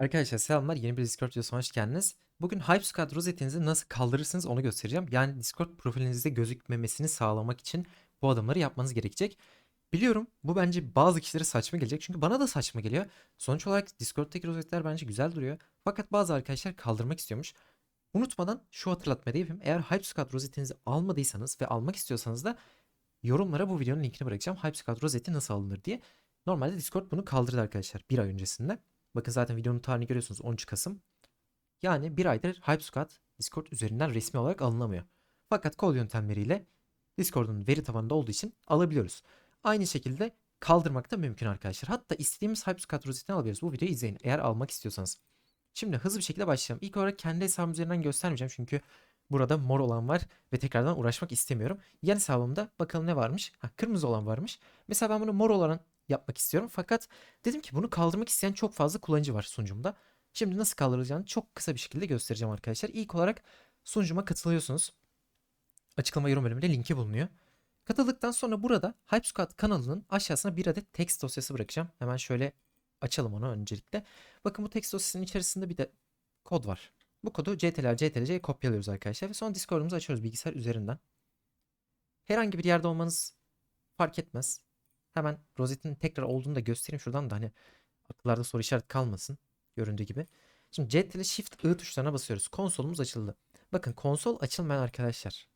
Arkadaşlar selamlar. Yeni bir Discord videosuna hoş geldiniz. Bugün HypeSquad rozetinizi nasıl kaldırırsınız onu göstereceğim. Yani Discord profilinizde gözükmemesini sağlamak için bu adımları yapmanız gerekecek. Biliyorum bu bence bazı kişilere saçma gelecek. Çünkü bana da saçma geliyor. Sonuç olarak Discord'daki rozetler bence güzel duruyor. Fakat bazı arkadaşlar kaldırmak istiyormuş. Unutmadan şu hatırlatmayı da yapayım. Eğer HypeSquad rozetinizi almadıysanız ve almak istiyorsanız da yorumlara bu videonun linkini bırakacağım. HypeSquad rozeti nasıl alınır diye. Normalde Discord bunu kaldırdı arkadaşlar bir ay öncesinde. Bakın zaten videonun tarihini görüyorsunuz 13 Kasım. Yani bir aydır HypeSquad Discord üzerinden resmi olarak alınamıyor. Fakat kod yöntemleriyle Discord'un veri tabanında olduğu için alabiliyoruz. Aynı şekilde kaldırmak da mümkün arkadaşlar. Hatta istediğimiz HypeSquad rozetini alabiliyoruz. Bu videoyu izleyin eğer almak istiyorsanız. Şimdi hızlı bir şekilde başlayalım. İlk olarak kendi hesabım üzerinden göstermeyeceğim çünkü burada mor olan var ve tekrardan uğraşmak istemiyorum. Yan hesabımda bakalım ne varmış. Ha, kırmızı olan varmış. Mesela ben bunu mor olan yapmak istiyorum. Fakat dedim ki bunu kaldırmak isteyen çok fazla kullanıcı var sunucumda. Şimdi nasıl kaldırılacağını çok kısa bir şekilde göstereceğim arkadaşlar. İlk olarak sunucuma katılıyorsunuz. Açıklama yorum bölümünde linki bulunuyor. Katıldıktan sonra burada HypeSquad kanalının aşağısına bir adet text dosyası bırakacağım. Hemen şöyle açalım onu öncelikle. Bakın bu text dosyasının içerisinde bir de kod var. Bu kodu CTRL CTRL'ye kopyalıyoruz arkadaşlar ve sonra Discord'umuzu açıyoruz bilgisayar üzerinden. Herhangi bir yerde olmanız fark etmez. Hemen rozetin tekrar olduğunu da göstereyim şuradan da hani akıllarda soru işareti kalmasın. Göründüğü gibi. Şimdi CTRL Shift I tuşlarına basıyoruz. Konsolumuz açıldı. Bakın konsol açılmayan arkadaşlar.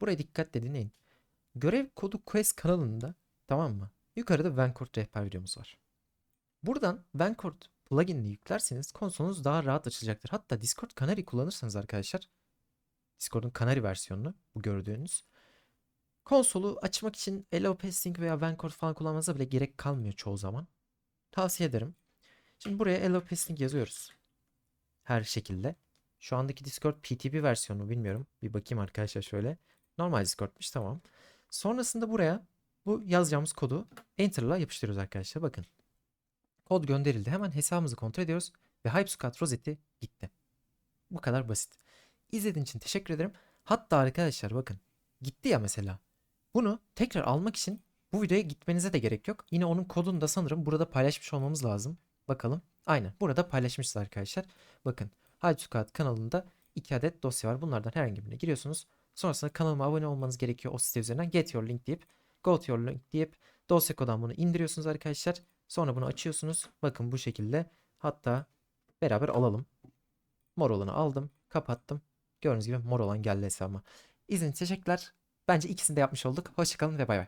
Buraya dikkatle dinleyin. Görev kodu quest kanalında tamam mı? Yukarıda Vancourt rehber videomuz var. Buradan Vancourt pluginini yüklerseniz konsolunuz daha rahat açılacaktır. Hatta Discord Canary kullanırsanız arkadaşlar Discord'un Canary versiyonunu bu gördüğünüz Konsolu açmak için Pasting veya Vancourt falan kullanmanıza bile gerek kalmıyor çoğu zaman. Tavsiye ederim. Şimdi buraya Pasting yazıyoruz. Her şekilde. Şu andaki Discord PTP versiyonu bilmiyorum. Bir bakayım arkadaşlar şöyle. Normal Discord'muş tamam. Sonrasında buraya bu yazacağımız kodu Enter'la yapıştırıyoruz arkadaşlar. Bakın. Kod gönderildi. Hemen hesabımızı kontrol ediyoruz. Ve HypeSquad rozeti gitti. Bu kadar basit. İzlediğiniz için teşekkür ederim. Hatta arkadaşlar bakın. Gitti ya mesela. Bunu tekrar almak için bu videoya gitmenize de gerek yok. Yine onun kodunu da sanırım burada paylaşmış olmamız lazım. Bakalım. Aynen. Burada paylaşmışız arkadaşlar. Bakın. Hypesukat kanalında iki adet dosya var. Bunlardan herhangi birine giriyorsunuz. Sonrasında kanalıma abone olmanız gerekiyor o site üzerinden. Get your link deyip go to your link deyip dosya kodan bunu indiriyorsunuz arkadaşlar. Sonra bunu açıyorsunuz. Bakın bu şekilde. Hatta beraber alalım. Mor olanı aldım. Kapattım. Gördüğünüz gibi mor olan geldi hesabıma. İçin teşekkürler. Bence ikisini de yapmış olduk. Hoşçakalın ve bay bay.